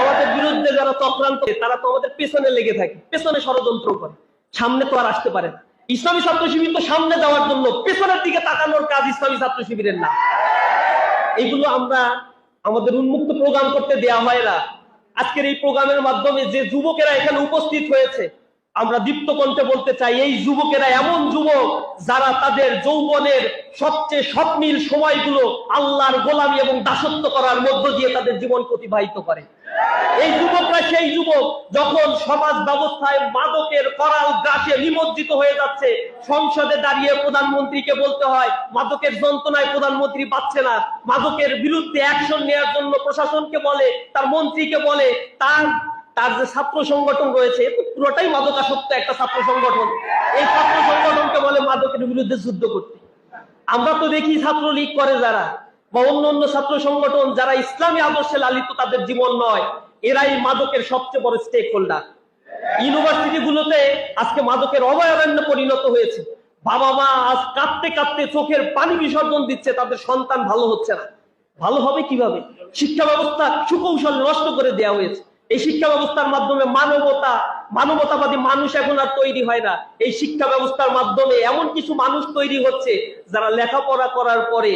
আমাদের বিরুদ্ধে যারা চক্রান্ত তারা তো আমাদের পেছনে লেগে থাকে, পেছনে ষড়যন্ত্র করে। সামনে তো আর আসতে পারে না। ইসলামী ছাত্র শিবির তো সামনে যাওয়ার জন্য পেছনের দিকে তাকানোর কাজ ইসলামী ছাত্র শিবিরের না। এগুলো আমরা আমাদের উন্মুক্ত প্রোগ্রাম করতে দেয়া হয় না। আজকের এই প্রোগ্রামের মাধ্যমে যে যুবকেরা এখানে উপস্থিত হয়েছে আমরা দীপ্ত কণ্ঠে বলতে চাই, এই যুবকেরা এমন যুবক যারা তাদের যৌবনের সবচেয়ে স্বপ্নীল সময়গুলো আল্লাহর গোলামি এবং দাসত্ব করার মধ্য দিয়ে তাদের জীবন অতিবাহিত করে। এই যুবকরা সেই যুবক যখন সমাজ ব্যবস্থায় মাদকের করাল গ্রাসে নিমজ্জিত হয়ে যাচ্ছে, সংসদে দাঁড়িয়ে প্রধানমন্ত্রীকে বলতে হয়, মাদকের যন্ত্রণায় প্রধানমন্ত্রী পাচ্ছে না, মাদকের বিরুদ্ধে অ্যাকশন নেওয়ার জন্য প্রশাসনকে বলে, তার মন্ত্রীকে বলে, তার তার যে ছাত্র সংগঠন রয়েছে পুরোটাই মাদকাসক্ত একটা ছাত্র সংগঠন। এই ছাত্র সংগঠনকে বলে মাদকের বিরুদ্ধে যুদ্ধ করতে। আমরা তো দেখি ছাত্রলীগ করে যারা, বা অন্য অন্য ছাত্র সংগঠন যারা ইসলামী আদর্শে লালিত, তাদের জীবন নয়। এরাই মাদকের সবচেয়ে বড় স্টেক হোল্ডার ইউনিভার্সিটি গুলোতে আজকে মাদকের অভয়ারণ্যে পরিণত হয়েছে। বাবা মা আজ কাঁদতে কাঁদতে চোখের পানি বিসর্জন দিচ্ছে, তাদের সন্তান ভালো হচ্ছে না। ভালো হবে কীভাবে? শিক্ষা ব্যবস্থা সুকৌশল নষ্ট করে দেওয়া হয়েছে। এই শিক্ষা ব্যবস্থার মাধ্যমে মানবতা, মানবতাবাদী মানুষ এখন আর তৈরি হয় না। এই শিক্ষা ব্যবস্থার মাধ্যমে এমন কিছু মানুষ তৈরি হচ্ছে যারা লেখাপড়া করার পরে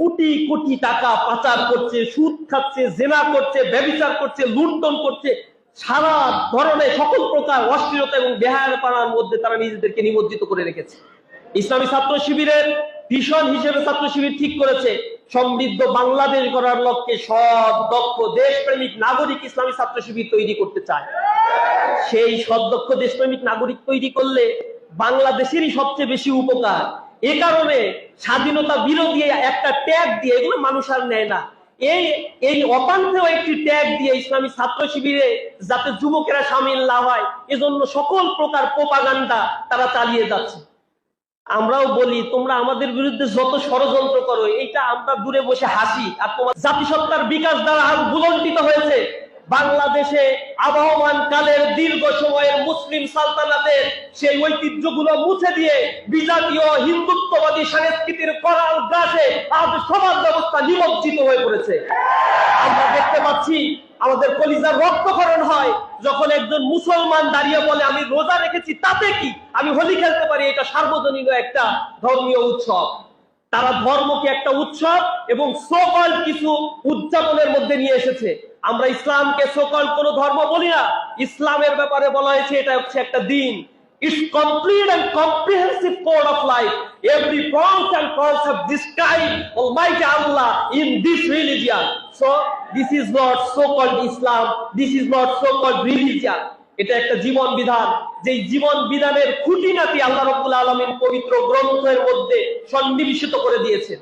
কোটি কোটি টাকা পাচার করছে, সুদ খাচ্ছে, জেনা করছে, ব্যবচার করছে, লুণ্ঠন করছে। সারা ধরনের সকল প্রকার অশ্লীলতা এবং বেহায়াপাড়ার মধ্যে তারা নিজেদেরকে নিমজ্জিত করে রেখেছে। ইসলামী ছাত্র শিবিরের ভীষণ হিসেবে ছাত্র শিবির ঠিক করেছে। সমৃদ্ধ বাংলাদেশ গড়ার লক্ষ্যে সৎ, দক্ষ, দেশপ্রেমিক, নাগরিক ইসলামী ছাত্র শিবির তৈরি করতে চায়। সেই সদক্ষ দেশপ্রেমিক নাগরিক তৈরি করলে বাংলাদেশেরই সবচেয়ে বেশি উপকার। এ কারণে স্বাধীনতা বিরোধী একটা ট্যাগ দিয়ে এগুলো মানুষ আর নেয় না। এই এই অপান্তেও একটি ট্যাগ দিয়ে ইসলামী ছাত্র শিবিরে যাতে যুবকেরা সামিল না হয়, এজন্য সকল প্রকার প্রপাগান্ডা তারা চালিয়ে যাচ্ছে। আমরাও বলি, তোমরা আমাদের বিরুদ্ধে যত ষড়যন্ত্র করো, এইটা আমরা দূরে বসে হাসি। আর তোমার জাতিসত্তার বিকাশ দ্বারা আর বুলন্ডিত হয়েছে। বাংলাদেশে আবহমান কালের দীর্ঘ সময়ের মুসলিম সালতানাতের সেই ঐতিহ্যগুলো মুছে দিয়ে বিজাতীয় হিন্দুত্ববাদী সংস্কৃতির করাল গ্রাসে আজ সমাজ ব্যবস্থা নিমজ্জিত হয়ে পড়েছে। আমরা দেখতে পাচ্ছি আমাদের কলিজার রক্তকরণ হয়, যখন একজন মুসলমান দাঁড়িয়ে বলে, আমি রোজা রেখেছি, তাতে কি? আমি হোলি খেলতে পারি। এটা সার্বজনীন একটা ধর্মীয় উৎসব। তারা ধর্মকে একটা উৎসব এবং সকল কিছু উদযাপনের মধ্যে নিয়ে এসেছে আমরা ইসলামকে সকল কোন ধর্ম বলি না ইসলামের ব্যাপারে বলা হয়েছে এটা হচ্ছে একটা দিন It's complete and comprehensive code of life. Every promise and concept describe Almighty Allah in this religion. So this is not so-called Islam. This is not so-called religion. এটা একটা জীবন বিধান। যে জীবন বিধানের খুঁটিনাটি আল্লাহ রব্বুল আলমের পবিত্র গ্রন্থের মধ্যে সন্নিবেশিত করে দিয়েছেন।